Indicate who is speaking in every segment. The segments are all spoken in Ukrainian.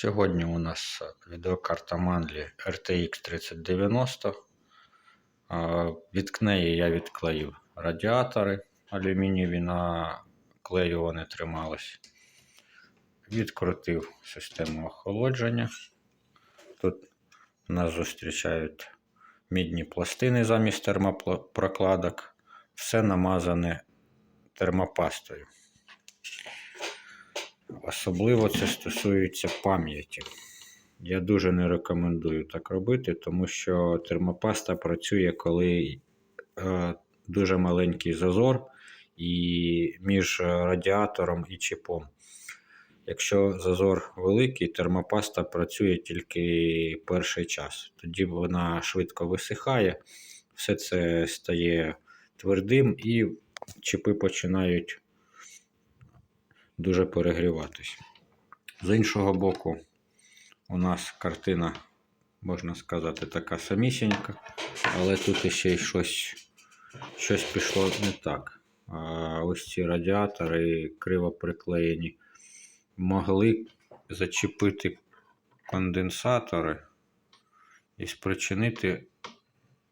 Speaker 1: Сьогодні у нас відеокарта Manley RTX 3090. А, Від неї я відклеїв радіатори алюмінієві на клею вони тримались. Відкрутив систему охолодження. Тут нас зустрічають мідні пластини замість термопрокладок. Все намазане термопастою. Особливо це стосується пам'яті. Я дуже не рекомендую так робити, тому що термопаста працює, коли е, дуже маленький зазор і між радіатором і чіпом. Якщо зазор великий, термопаста працює тільки перший час. Тоді вона швидко висихає, все це стає твердим і чіпи починають дуже перегріватись. З іншого боку, у нас картина, можна сказати, така самісінька, але тут іще й щось, щось пішло не так. А ось ці радіатори криво приклеєні, могли зачепити конденсатори і спричинити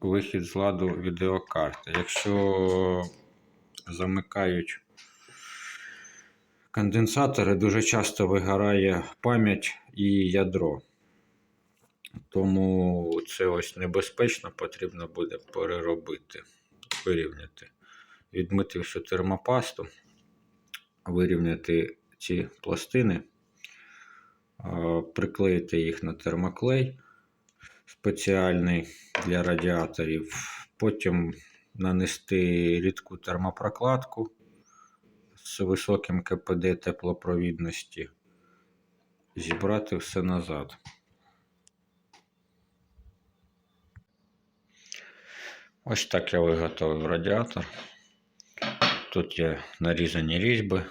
Speaker 1: вихід з ладу відеокарти. Якщо замикають конденсатори, дуже часто вигорає пам'ять і ядро. Тому це ось небезпечно, потрібно буде переробити, вирівняти, відмити всю термопасту, вирівняти ці пластини, приклеїти їх на термоклей спеціальний для радіаторів, потім нанести рідку термопрокладку з високим КПД теплопровідності, зібрати все назад. Ось так я виготовив радіатор. Тут є нарізані різьби,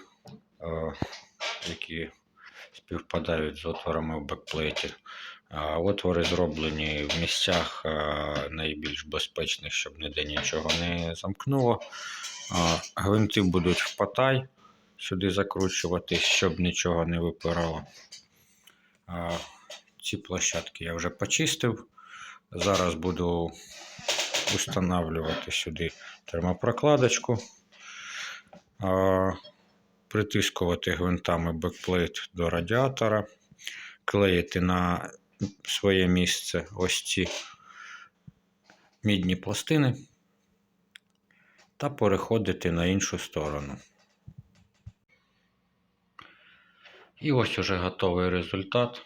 Speaker 1: які співпадають з отворами в бекплейті. Отвори зроблені в місцях найбільш безпечних, щоб ніде нічого не замкнуло. Гвинти будуть в патай сюди закручувати, щоб нічого не випирало. Ці площадки я вже почистив. Зараз буду встановлювати сюди термопрокладочку, притискувати гвинтами бекплейт до радіатора, клеїти на своє місце ось ці мідні пластини та переходити на іншу сторону. І ось уже готовий результат.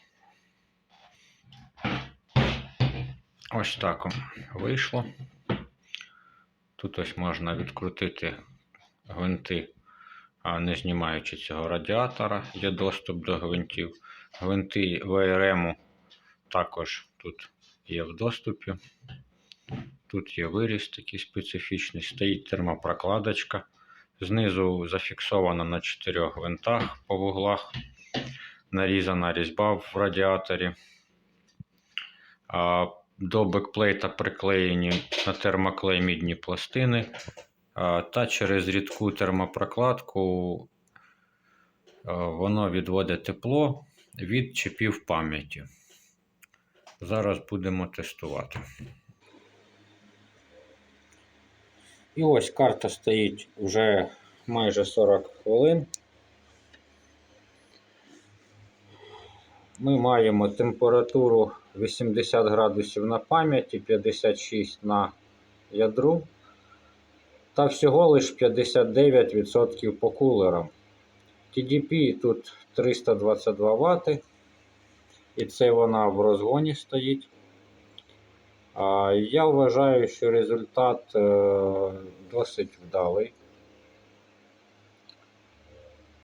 Speaker 1: Ось так вийшло. Тут ось можна відкрутити гвинти, не знімаючи цього радіатора, є доступ до гвинтів. Гвинти ВРМ також тут є в доступі. Тут є виріз такий специфічний, стоїть термопрокладочка. Знизу зафіксована на чотирьох гвинтах по вуглах, нарізана різьба в радіаторі. До бекплейта приклеєні на термоклей мідні пластини. Та через рідку термопрокладку воно відводить тепло від чіпів пам'яті. Зараз будемо тестувати. І ось карта стоїть вже майже 40 хвилин. Ми маємо температуру 80 градусів на пам'яті, 56 на ядру. Та всього лиш 59% по кулерам. TDP тут 322 Вт. І це вона в розгоні стоїть. Я вважаю, що результат е, досить вдалий.